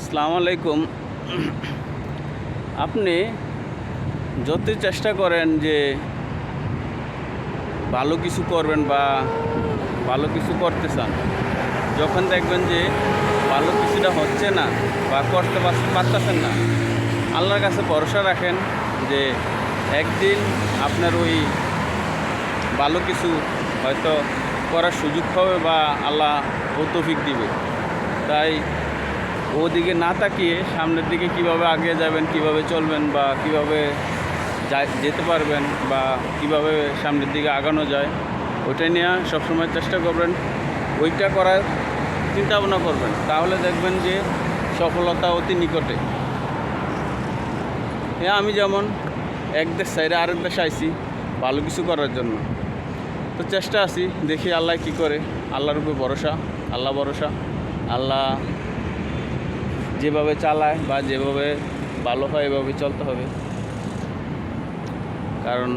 আসসালামু আলাইকুম। আপনি যতই চেষ্টা করেন যে ভালো কিছু করবেন বা ভালো কিছু করতে চান, যখন দেখবেন যে ভালো কিছুটা হচ্ছে না বা করতে পার- পারতেছেন না, আল্লাহর কাছে ভরসা রাখেন যে একদিন আপনার ওই ভালো কিছু হয়তো করার সুযোগ হবে বা আল্লাহ ও দিবে। তাই ওদিকে না তাকিয়ে সামনের দিকে কীভাবে আগে যাবেন, কীভাবে চলবেন বা কীভাবে যেতে পারবেন বা কীভাবে সামনের দিকে আগানো যায়, ওইটা নিয়ে সবসময় চেষ্টা করবেন। ওইটা করার চিন্তা ভাবনা করবেন। তাহলে দেখবেন যে সফলতা অতি নিকটে। হ্যাঁ আমি যেমন এক দেশ সাইডে আরেক দেশে আইছি, ভালো কিছু করার জন্য। তো চেষ্টা আছি, দেখি আল্লাহ কি করে। আল্লাহর উপরে ভরসা, আল্লাহ ভরসা, আল্লাহ যেভাবে চালায় বা যেভাবে ভালো হয় এভাবে চলতে হবে। কারণ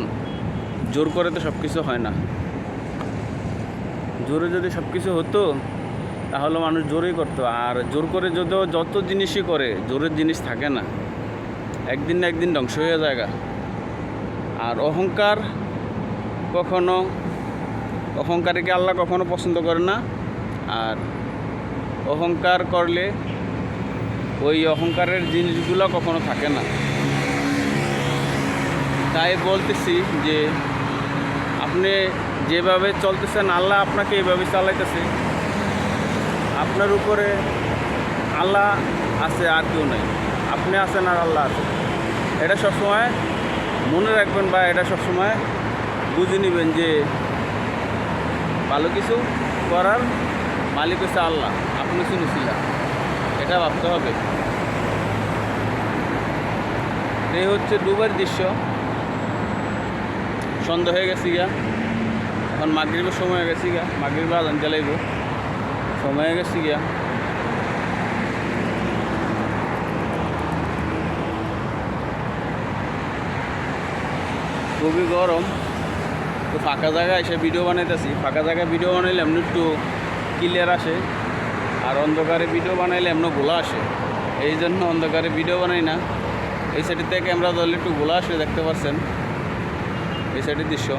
জোর করে তো সব কিছু হয় না। জোরে যদি সব কিছু হতো, তাহলে মানুষ জোরেই করতো। আর জোর করে যদিও যত জিনিসই করে, জোরের জিনিস থাকে না। একদিন না একদিন ধ্বংস হয়ে যায় আর অহংকার কখনো, অহংকারীকে আল্লাহ কখনো পছন্দ করে না। আর অহংকার করলে ওই অহংকারের জিনিসগুলো কখনো থাকে না। তাই বলতেছি যে, আপনি যেভাবে চলতেছেন, আল্লাহ আপনাকে এইভাবে চালাইতেছে। আপনার উপরে আল্লাহ আছে, আর কেউ নেই। আপনি আছেন আর আল্লাহ আছে। এটা সবসময় মনে রাখবেন বা এটা সবসময় বুঝে নেবেন যে, ভালো কিছু করার মালিক হচ্ছে আল্লাহ। আপনি শুনেছিলেন এটা ভাবতে হবে। এই হচ্ছে ডুবের দৃশ্য। সন্ধ্যা হয়ে গেছে গিয়া। এখন মাগরিবের সময় হয়ে গেছে গিয়া। মাগরিব আজান চালাইব সময় হয়ে গেছে গিয়া। খুবই গরম। তো ফাঁকা জায়গায় এসে ভিডিও বানাইতেছি। ফাঁকা জায়গায় ভিডিও বানাইলে এমনি একটু ক্লিয়ার আসে। আর অন্ধকারে ভিডিও বানাইলে এমন গোলা আসে। এই জন্য অন্ধকারে ভিডিও বানাই না। এই সাইডের ক্যামেরা ধরলে একটু গোলা আসে, দেখতে পাচ্ছেন এই সাইডের দৃশ্য।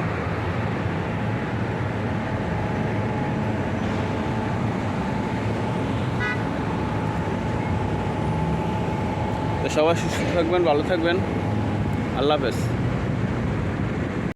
তো সবাই সুস্থ থাকবেন, ভালো থাকবেন। আল্লাহ হাফেজ।